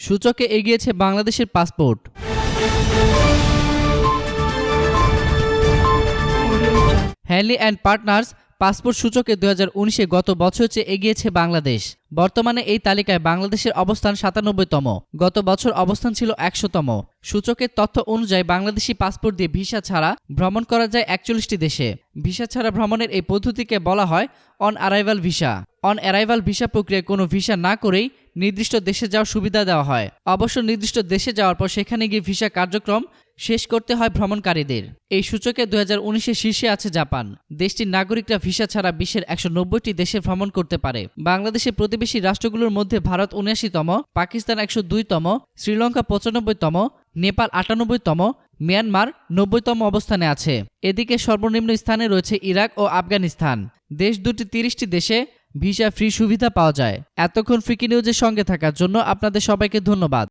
সূচকে এগিয়েছে বাংলাদেশের passport. Henley and partners passport সূচকে দু উনিশে গত বছর চেয়ে এগিয়েছে বাংলাদেশ। বর্তমানে এই তালিকায় বাংলাদেশের অবস্থান সাতানব্বইতম। গত বছর অবস্থান ছিল একশোতম। সূচকের তথ্য অনুযায়ী বাংলাদেশি পাসপোর্ট দিয়ে ভিসা ছাড়া ভ্রমণ করা যায় একচল্লিশটি দেশে। ভিসা ছাড়া ভ্রমণের এই পদ্ধতিকে বলা হয় on arrival visa. On arrival visa প্রক্রিয়ায় কোনো ভিসা না করেই নির্দিষ্ট দেশে যাওয়ার সুবিধা দেওয়া হয়। অবশ্য নির্দিষ্ট দেশে যাওয়ার পর সেখানে গিয়ে ভিসা কার্যক্রম শেষ করতে হয় ভ্রমণকারীদের। এই সূচকে দু হাজার শীর্ষে আছে জাপান। দেশটির নাগরিকরা ভিসা ছাড়া বিশ্বের একশো নব্বইটি দেশে ভ্রমণ করতে পারে। বাংলাদেশের প্রতিবেশী রাষ্ট্রগুলোর মধ্যে ভারত উনআশিতম, পাকিস্তান একশো দুইতম, শ্রীলঙ্কা পঁচানব্বইতম, নেপাল আটানব্বইতম, মিয়ানমার নব্বইতম অবস্থানে আছে। এদিকে সর্বনিম্ন স্থানে রয়েছে ইরাক ও আফগানিস্তান। দেশ দুটি তিরিশটি দেশে ভিসা ফ্রি সুবিধা পাওয়া যায়। এতক্ষণ ফ্রিকি নিউজের সঙ্গে থাকার জন্য আপনাদের সবাইকে ধন্যবাদ।